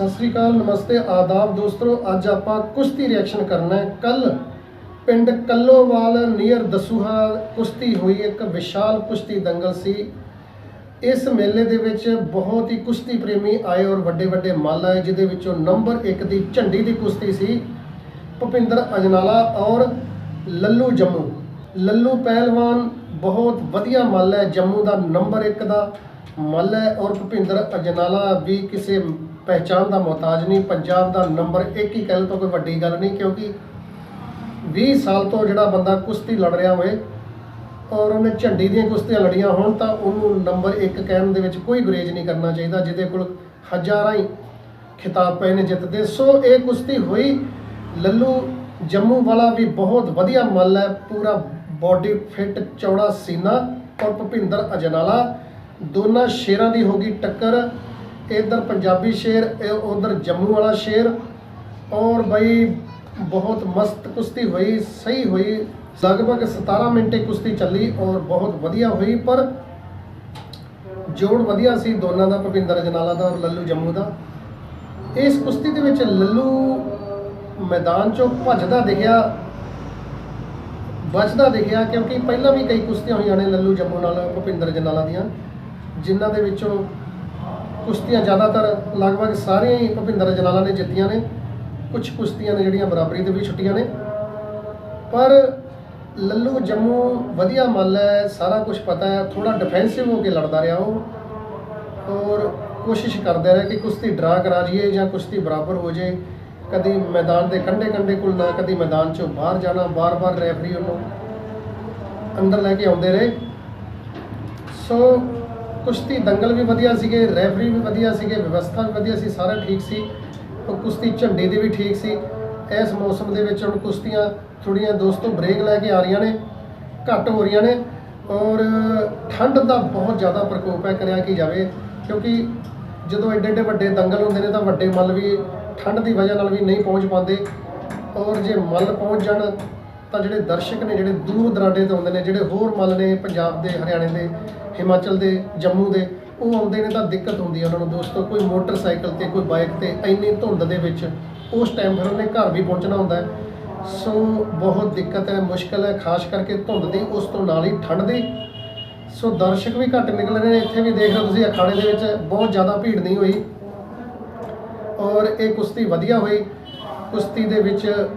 ਸਤਿ ਸ੍ਰੀ ਅਕਾਲ, ਨਮਸਤੇ, ਆਦਾਬ ਦੋਸਤੋ, ਅੱਜ ਆਪਾਂ ਕੁਸ਼ਤੀ ਰਿਐਕਸ਼ਨ ਕਰਨਾ ਹੈ। ਕੱਲ ਪਿੰਡ ਕੱਲੋਵਾਲ ਨੀਅਰ ਦਸੂਹਾ ਕੁਸ਼ਤੀ ਹੋਈ, ਇੱਕ ਵਿਸ਼ਾਲ ਕੁਸ਼ਤੀ ਦੰਗਲ ਸੀ। ਇਸ ਮੇਲੇ ਦੇ ਵਿੱਚ ਬਹੁਤ ਹੀ ਕੁਸ਼ਤੀ ਪ੍ਰੇਮੀ ਆਏ ਔਰ ਵੱਡੇ ਵੱਡੇ ਮੱਲ ਆਏ, ਜਿਹਦੇ ਵਿੱਚੋਂ ਨੰਬਰ 1 ਦੀ ਝੰਡੀ ਦੀ ਕੁਸ਼ਤੀ ਸੀ, ਭੁਪਿੰਦਰ ਅਜਨਾਲਾ ਔਰ ਲੱਲੂ ਜੰਮੂ। ਲੱਲੂ ਪਹਿਲਵਾਨ ਬਹੁਤ ਵਧੀਆ ਮੱਲ ਹੈ, ਜੰਮੂ ਦਾ ਨੰਬਰ 1 ਦਾ ਮੱਲ ਹੈ ਔਰ ਭੁਪਿੰਦਰ ਅਜਨਾਲਾ ਵੀ ਕਿਸੇ ਪਹਿਚਾਣ ਦਾ ਮੁਹਤਾਜ ਨਹੀਂ, ਪੰਜਾਬ ਦਾ ਨੰਬਰ 1 ਹੀ ਕਹਿ ਲਓ ਤਾਂ ਕੋਈ ਵੱਡੀ ਗੱਲ ਨਹੀਂ, ਕਿਉਂਕਿ 20 ਸਾਲ ਤੋਂ ਜਿਹੜਾ ਬੰਦਾ ਕੁਸ਼ਤੀ ਲੜ ਰਿਹਾ ਹੋਵੇ ਔਰ ਉਹਨੇ ਝੰਡੀ ਦੀਆਂ ਕੁਸ਼ਤੀਆਂ ਲੜੀਆਂ ਹੋਣ, ਤਾਂ ਉਹਨੂੰ ਨੰਬਰ 1 ਕਹਿਣ ਦੇ ਵਿੱਚ ਕੋਈ ਗੁਰੇਜ਼ ਨਹੀਂ ਕਰਨਾ ਚਾਹੀਦਾ, ਜਿਹਦੇ ਕੋਲ ਹਜ਼ਾਰਾਂ ਹੀ ਖਿਤਾਬ ਪਏ ਨੇ ਜਿੱਤਦੇ। ਸੋ ਇਹ ਕੁਸ਼ਤੀ ਹੋਈ। ਲੱਲੂ ਜੰਮੂ ਵਾਲਾ ਵੀ ਬਹੁਤ ਵਧੀਆ ਮੱਲ ਹੈ, ਪੂਰਾ ਬਾਡੀ ਫਿੱਟ ਚੌੜਾ ਸੀਨਾ, ਔਰ ਭੁਪਿੰਦਰ ਅਜਨਾਲਾ, ਦੋਨਾਂ ਸ਼ੇਰਾਂ ਦੀ ਹੋਗੀ ਟੱਕਰ। ਇਧਰ ਪੰਜਾਬੀ ਸ਼ੇਰ ਉਧਰ ਜੰਮੂ ਵਾਲਾ ਸ਼ੇਰ। ਔਰ ਬਈ, ਬਹੁਤ ਮਸਤ ਕੁਸ਼ਤੀ ਹੋਈ, ਸਹੀ ਹੋਈ। ਲਗਭਗ 17 ਮਿੰਟੇ ਕੁਸ਼ਤੀ ਚੱਲੀ ਔਰ ਬਹੁਤ ਵਧੀਆ ਹੋਈ, ਪਰ ਜੋੜ ਵਧੀਆ ਸੀ ਦੋਨਾਂ ਦਾ ਭੁਪਿੰਦਰ ਅਜਨਾਲਾ ਦਾ ਔਰ ਲੱਲੂ ਜੰਮੂ ਦਾ। ਇਸ ਕੁਸ਼ਤੀ ਦੇ ਵਿੱਚ ਲੱਲੂ ਮੈਦਾਨ ਚੋਂ ਭੱਜਦਾ ਦਿਖਿਆ ਬਚਦਾ ਦਿਖਿਆ, ਕਿਉਂਕਿ ਪਹਿਲਾਂ ਵੀ ਕਈ ਕੁਸ਼ਤੀਆਂ ਹੋਈਆਂ ਨੇ ਲੱਲੂ ਜੰਮੂ ਨਾਲ ਭੁਪਿੰਦਰ ਜਨਾਲਾ ਦੀਆਂ, ਜਿਨ੍ਹਾਂ ਦੇ ਵਿੱਚੋਂ ਕੁਸ਼ਤੀਆਂ ਜ਼ਿਆਦਾਤਰ ਲਗਭਗ ਸਾਰੀਆਂ ਹੀ ਭੁਪਿੰਦਰ ਜਨਾਲਾ ਨੇ ਜਿੱਤੀਆਂ ਨੇ। ਕੁਝ ਕੁਸ਼ਤੀਆਂ ਨੇ ਜਿਹੜੀਆਂ ਬਰਾਬਰੀ ਦੇ ਵੀ ਛੁੱਟੀਆਂ ਨੇ। ਪਰ ਲੱਲੂ ਜੰਮੂ ਵਧੀਆ ਮੱਲ ਹੈ, ਸਾਰਾ ਕੁਝ ਪਤਾ ਹੈ। ਥੋੜਾ ਡਿਫੈਂਸਿਵ ਹੋ ਕੇ ਲੜਦਾ ਰਿਹਾ ਉਹ। ਔਰ ਕੋਸ਼ਿਸ਼ ਕਰਦਾ ਰਿਹਾ ਕਿ ਕੁਸ਼ਤੀ ਡਰਾ ਕਰਾ ਜਾਈਏ ਜਾਂ ਕੁਸ਼ਤੀ ਬਰਾਬਰ ਹੋ ਜਾਏ ਕਦੀ ਮੈਦਾਨ ਦੇ ਕੰਢੇ ਕੰਢੇ ਕੋਲ ਨਾ, ਕਦੀ ਮੈਦਾਨ ਚੋਂ ਬਾਹਰ ਜਾਣਾ, ਬਾਰ-ਬਾਰ ਰੈਫਰੀ ਉਹਨੂੰ ਅੰਦਰ ਲੈ ਕੇ ਆਉਂਦੇ ਰਹੇ। ਸੋ ਕੁਸ਼ਤੀ ਦੰਗਲ ਵੀ ਵਧੀਆ ਸੀਗੇ, ਰੈਫਰੀ ਵੀ ਵਧੀਆ ਸੀਗੇ, ਵਿਵਸਥਾ ਵੀ ਵਧੀਆ ਸੀ, ਸਾਰਾ ਠੀਕ ਸੀ। ਉਹ ਕੁਸ਼ਤੀ ਝੰਡੇ ਦੇ ਵੀ ਠੀਕ ਸੀ। ਇਸ ਮੌਸਮ ਦੇ ਵਿੱਚ ਹੁਣ ਕੁਸ਼ਤੀਆਂ ਥੋੜੀਆਂ ਦੋਸਤੋ ਬ੍ਰੇਕ ਲੈ ਕੇ ਆ ਰਹੀਆਂ ਨੇ, ਘੱਟ ਹੋ ਰਹੀਆਂ ਨੇ ਔਰ ਠੰਡ ਦਾ ਬਹੁਤ ਜ਼ਿਆਦਾ ਪ੍ਰਕੋਪ ਹੈ ਕਰਿਆ ਕੀ ਜਾਵੇ, ਕਿਉਂਕਿ ਜਦੋਂ ਐਡੇ ਐਡੇ ਵੱਡੇ ਦੰਗਲ ਹੁੰਦੇ ਨੇ ਤਾਂ ਵੱਡੇ ਮੱਲ ਵੀ ਠੰਡ ਦੀ ਵਜ੍ਹਾ ਨਾਲ ਵੀ ਨਹੀਂ ਪਹੁੰਚ ਪਾਉਂਦੇ ਔਰ ਜੇ ਮੱਲ ਪਹੁੰਚ ਜਾਣ ਤਾਂ ਜਿਹੜੇ ਦਰਸ਼ਕ ਨੇ, ਜਿਹੜੇ ਦੂਰ ਦਰਾਡੇ ਤੋਂ ਆਉਂਦੇ ਨੇ, ਜਿਹੜੇ ਹੋਰ ਮੱਲ ਨੇ ਪੰਜਾਬ ਦੇ, ਹਰਿਆਣੇ ਦੇ, ਹਿਮਾਚਲ ਦੇ, ਜੰਮੂ ਦੇ, ਉਹ ਆਉਂਦੇ ਨੇ ਤਾਂ ਦਿੱਕਤ ਹੁੰਦੀ ਹੈ ਉਹਨਾਂ ਨੂੰ ਦੋਸਤੋ, ਕੋਈ ਮੋਟਰਸਾਈਕਲ ਤੇ, ਕੋਈ ਬਾਈਕ ਤੇ ਇੰਨੀ ਧੁੰਦ ਦੇ ਵਿੱਚ ਉਸ ਟਾਈਮ ਫਿਰ ਉਹਨੇ ਘਰ ਵੀ ਪਹੁੰਚਣਾ ਹੁੰਦਾ ਹੈ। ਸੋ ਬਹੁਤ ਦਿੱਕਤ ਹੈ, ਮੁਸ਼ਕਲ ਹੈ, ਖਾਸ ਕਰਕੇ ਧੁੰਦ ਦੀ, ਉਸ ਤੋਂ ਨਾਲ ਹੀ ਠੰਡ ਦੀ। ਸੋ ਦਰਸ਼ਕ ਵੀ ਘੱਟ ਨਿਕਲ ਰਹੇ ਨੇ, ਇੱਥੇ ਵੀ ਦੇਖ ਲਓ ਤੁਸੀਂ, ਅਖਾੜੇ ਦੇ ਵਿੱਚ ਬਹੁਤ ਜ਼ਿਆਦਾ ਭੀੜ ਨਹੀਂ ਹੋਈ। ਔਰ ਇਹ ਕੁਸ਼ਤੀ ਵਧੀਆ ਹੋਈ। ਕੁਸ਼ਤੀ ਦੇ ਵਿੱਚ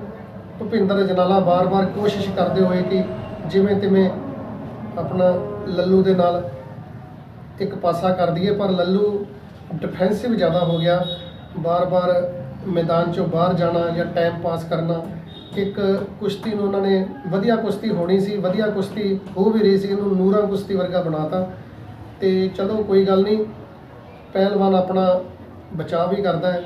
ਭੁਪਿੰਦਰ ਜਨਾਲਾ ਬਾਰ-ਬਾਰ ਕੋਸ਼ਿਸ਼ ਕਰਦੇ ਹੋਏ ਕਿ ਜਿਵੇਂ ਤਿਵੇਂ ਆਪਣਾ ਲੱਲੂ ਦੇ ਨਾਲ ਇੱਕ ਪਾਸਾ ਕਰ ਦਈਏ, ਪਰ ਲੱਲੂ ਡਿਫੈਂਸਿਵ ਜ਼ਿਆਦਾ ਹੋ ਗਿਆ। ਬਾਰ-ਬਾਰ ਮੈਦਾਨ ਚੋਂ ਬਾਹਰ ਜਾਣਾ ਜਾਂ ਟਾਈਮ ਪਾਸ ਕਰਨਾ, ਇੱਕ ਕੁਸ਼ਤੀ ਨੂੰ ਉਹਨਾਂ ਨੇ ਵਧੀਆ ਕੁਸ਼ਤੀ ਹੋਣੀ ਸੀ, ਵਧੀਆ ਕੁਸ਼ਤੀ ਹੋ ਵੀ ਰਹੀ ਸੀ, ਇਹਨੂੰ ਨੂਰਾ ਕੁਸ਼ਤੀ ਵਰਗਾ ਬਣਾਤਾ। ਤੇ ਚਲੋ ਕੋਈ ਗੱਲ ਨਹੀਂ, ਪਹਿਲਵਾਨ ਆਪਣਾ ਬਚਾਅ ਵੀ ਕਰਦਾ ਹੈ।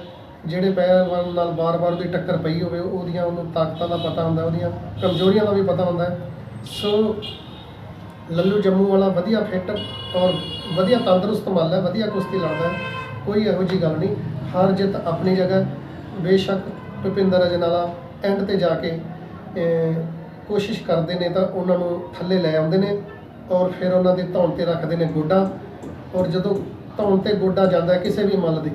ਜਿਹੜੇ ਪਹਿਲਵਾਨ ਨਾਲ ਬਾਰ-ਬਾਰ ਉਹਦੀ ਟੱਕਰ ਪਈ ਹੋਵੇ, ਉਹਦੀਆਂ ਉਹਨੂੰ ਤਾਕਤਾਂ ਦਾ ਪਤਾ ਹੁੰਦਾ, ਉਹਦੀਆਂ ਕਮਜ਼ੋਰੀਆਂ ਦਾ ਵੀ ਪਤਾ ਹੁੰਦਾ ਸੋ, ਲੱਲੂ ਜੰਮੂ ਵਾਲਾ ਵਧੀਆ ਫਿੱਟ ਔਰ ਵਧੀਆ ਤੰਦਰੁਸਤ ਮੱਲ ਹੈ, ਵਧੀਆ ਕੁਸ਼ਤੀ ਲੜਦਾ ਹੈ, ਕੋਈ ਇਹੋ ਜੀ ਗੱਲ ਨਹੀਂ। ਹਾਰ ਜਿੱਤ ਆਪਣੀ ਜਗ੍ਹਾ ਬੇਸ਼ੱਕ ਭੁਪਿੰਦਰ ਅਜਨਾਲਾ ਐਂਡ ਤੇ ਜਾ ਕੇ ਕੋਸ਼ਿਸ਼ ਕਰਦੇ ਨੇ ਤਾਂ ਉਹਨਾਂ ਨੂੰ ਥੱਲੇ ਲੈ ਆਉਂਦੇ ਨੇ ਔਰ ਫਿਰ ਉਹਨਾਂ ਦੇ ਧੌਣ ਤੇ ਰੱਖਦੇ ਨੇ ਗੋਡਾ। ਔਰ ਜਦੋਂ ਧੌਣ ਤੇ ਗੋਡਾ ਜਾਂਦਾ ਕਿਸੇ ਵੀ ਮੱਲ ਦੀ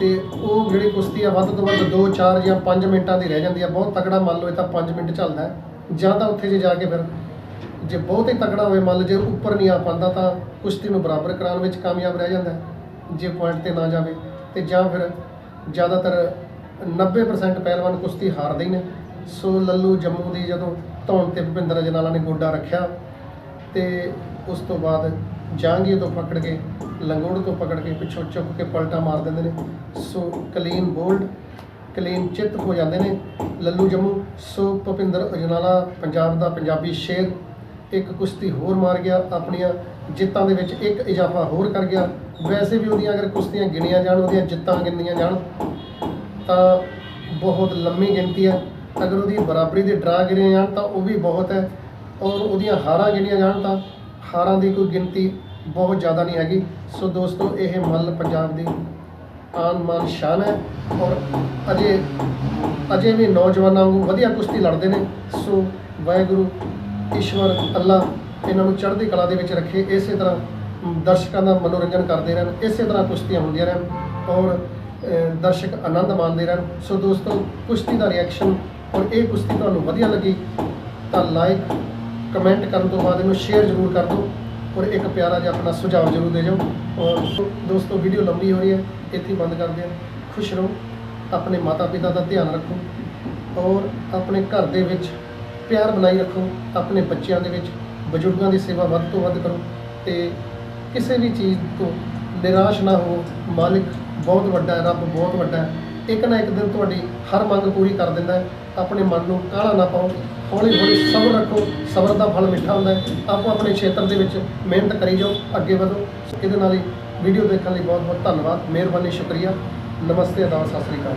ਤੇ ਉਹ ਜਿਹੜੀ ਕੁਸ਼ਤੀ ਆ, ਵੱਧ ਤੋਂ ਵੱਧ 2 4 ਜਾਂ 5 ਮਿੰਟਾਂ ਦੀ ਰਹਿ ਜਾਂਦੀ ਆ। ਬਹੁਤ ਤਕੜਾ ਮੰਨ ਲਓ ਇਹ ਤਾਂ 5 ਮਿੰਟ ਚੱਲਦਾ ਜਾਂ ਤਾਂ ਉੱਥੇ ਜੇ ਜਾ ਕੇ ਫਿਰ ਜੇ ਬਹੁਤ ਹੀ ਤਕੜਾ ਹੋਵੇ, ਮੰਨ ਲਓ ਜੇ ਉੱਪਰ ਨਹੀਂ ਆ ਪਾਉਂਦਾ ਤਾਂ ਕੁਸ਼ਤੀ ਨੂੰ ਬਰਾਬਰ ਕਰਾਉਣ ਵਿੱਚ ਕਾਮਯਾਬ ਰਹਿ ਜਾਂਦਾ ਜੇ ਪੁਆਇੰਟ ਤੇ ਨਾ ਜਾਵੇ। ਤੇ ਜਾਂ ਫਿਰ ਜ਼ਿਆਦਾਤਰ 90% ਪਹਿਲਵਾਨ ਕੁਸ਼ਤੀ ਹਾਰਦੇ ਹੀ ਨੇ। ਸੋ ਲੱਲੂ ਜੰਮੂ ਦੀ ਜਦੋਂ ਧੌਣ ਤੇ ਭੁਪਿੰਦਰ ਅਜਨਾਲਾ ਨੇ ਗੋਡਾ ਰੱਖਿਆ ਤੇ ਉਸ ਤੋਂ ਬਾਅਦ ਜਾਂਗੀ ਤੋਂ ਪਕੜ ਕੇ ਲੰਗੋੜ ਤੋਂ ਪਕੜ ਕੇ ਪਿੱਛੋਂ ਚੁੱਕ ਕੇ ਪਲਟਾ ਮਾਰ ਦਿੰਦੇ ਨੇ। ਸੋ ਕਲੀਨ ਬੋਲਡ, ਕਲੀਨ ਚਿੱਤ ਹੋ ਜਾਂਦੇ ਨੇ। ਲੱਲੂ ਜੰਮੂ, ਸੋ ਭੁਪਿੰਦਰ ਅਜਨਾਲਾ, ਪੰਜਾਬ ਦਾ ਪੰਜਾਬੀ ਸ਼ੇਰ। ਇੱਕ ਕੁਸ਼ਤੀ ਹੋਰ ਮਾਰ ਗਿਆ, ਆਪਣੀਆਂ ਜਿੱਤਾਂ ਦੇ ਵਿੱਚ ਇੱਕ ਇਜ਼ਾਫਾ ਹੋਰ ਕਰ ਗਿਆ। ਵੈਸੇ ਵੀ ਉਹਦੀਆਂ ਅਗਰ ਕੁਸ਼ਤੀਆਂ ਗਿਣੀਆਂ ਜਾਣ, ਉਹਦੀਆਂ ਜਿੱਤਾਂ ਗਿਣੀਆਂ ਜਾਣ, ਤਾਂ ਬਹੁਤ ਲੰਮੀ ਗਿਣਤੀ ਹੈ। ਅਗਰ ਉਹਦੀ ਬਰਾਬਰੀ ਦੇ ਡਰਾ ਗਿਣੇ ਜਾਣ, ਤਾਂ ਉਹ ਵੀ ਬਹੁਤ ਹੈ। ਔਰ ਉਹਦੀਆਂ ਹਾਰਾਂ ਗਿਣੀਆਂ ਜਾਣ, ਤਾਂ ਹਾਰਾਂ ਦੀ ਕੋਈ ਗਿਣਤੀ ਬਹੁਤ ਜ਼ਿਆਦਾ ਨਹੀਂ ਹੈਗੀ। ਸੋ ਦੋਸਤੋ, ਇਹ ਮੱਲ ਪੰਜਾਬ ਦੀ ਆਨ ਮਾਨ ਸ਼ਾਨ ਹੈ ਔਰ ਅਜੇ ਅਜੇ ਵੀ ਨੌਜਵਾਨਾਂ ਨੂੰ ਵਧੀਆ ਕੁਸ਼ਤੀ ਲੜਦੇ ਨੇ। ਸੋ ਵਾਹਿਗੁਰੂ, ਈਸ਼ਵਰ, ਅੱਲਾ ਇਹਨਾਂ ਨੂੰ ਚੜ੍ਹਦੀ ਕਲਾ ਦੇ ਵਿੱਚ ਰੱਖੇ। ਇਸੇ ਤਰ੍ਹਾਂ ਦਰਸ਼ਕਾਂ ਦਾ ਮਨੋਰੰਜਨ ਕਰਦੇ ਰਹਿਣ, ਇਸੇ ਤਰ੍ਹਾਂ ਕੁਸ਼ਤੀਆਂ ਹੁੰਦੀਆਂ ਰਹਿਣ ਔਰ ਦਰਸ਼ਕ ਆਨੰਦ ਮਾਣਦੇ ਰਹਿਣ। ਸੋ ਦੋਸਤੋ, ਕੁਸ਼ਤੀ ਦਾ ਰਿਐਕਸ਼ਨ ਔਰ ਇਹ ਕੁਸ਼ਤੀ ਤੁਹਾਨੂੰ ਵਧੀਆ ਲੱਗੀ ਤਾਂ ਲਾਈਕ ਕਮੈਂਟ ਕਰਨ ਤੋਂ ਬਾਅਦ ਇਹਨੂੰ ਸ਼ੇਅਰ ਜ਼ਰੂਰ ਕਰ ਦਿਓ। ਔਰ ਇੱਕ ਪਿਆਰਾ ਜਿਹਾ ਆਪਣਾ ਸੁਝਾਅ ਜ਼ਰੂਰ ਦੇ ਜਾਓ ਔਰ ਦੋਸਤੋ ਵੀਡੀਓ ਲੰਬੀ ਹੋ ਰਹੀ ਹੈ, ਇੱਥੇ ਬੰਦ ਕਰਦੇ ਹਾਂ ਖੁਸ਼ ਰਹੋ, ਆਪਣੇ ਮਾਤਾ ਪਿਤਾ ਦਾ ਧਿਆਨ ਰੱਖੋ ਔਰ ਆਪਣੇ ਘਰ ਦੇ ਵਿੱਚ ਪਿਆਰ ਬਣਾਈ ਰੱਖੋ, ਆਪਣੇ ਬੱਚਿਆਂ ਦੇ ਵਿੱਚ, ਬਜ਼ੁਰਗਾਂ ਦੀ ਸੇਵਾ ਵੱਧ ਤੋਂ ਵੱਧ ਕਰੋ ਤੇ ਕਿਸੇ ਵੀ ਚੀਜ਼ ਤੋਂ ਨਿਰਾਸ਼ ਨਾ ਹੋ ਮਾਲਕ ਬਹੁਤ ਵੱਡਾ ਹੈ, ਰੱਬ ਬਹੁਤ ਵੱਡਾ ਹੈ। ਇੱਕ ਨਾ ਇੱਕ ਦਿਨ ਤੁਹਾਡੀ ਹਰ ਮੰਗ ਪੂਰੀ ਕਰ ਦਿੰਦਾ ਹੈ। ਆਪਣੇ ਮਨ ਨੂੰ ਕਾਹਲਾ ਨਾ ਪਾਓ। ਹੌਲੀ ਹੌਲੀ ਸਬਰ ਰੱਖੋ। ਸਬਰ ਦਾ ਫਲ ਮਿੱਠਾ ਹੁੰਦਾ ਹੈ। ਆਪੋ ਆਪਣੇ ਖੇਤਰ ਦੇ ਵਿੱਚ ਮਿਹਨਤ ਕਰੀ ਜਾਓ, ਅੱਗੇ ਵਧੋ। ਇਹਦੇ ਨਾਲ ਹੀ ਵੀਡੀਓ ਦੇਖਣ ਲਈ ਬਹੁਤ ਬਹੁਤ ਧੰਨਵਾਦ। ਮਿਹਰਬਾਨੀ, ਸ਼ੁਕਰੀਆ। ਨਮਸਤੇ, ਅਦਾਬ, ਸਤਿ ਸ੍ਰੀ ਅਕਾਲ।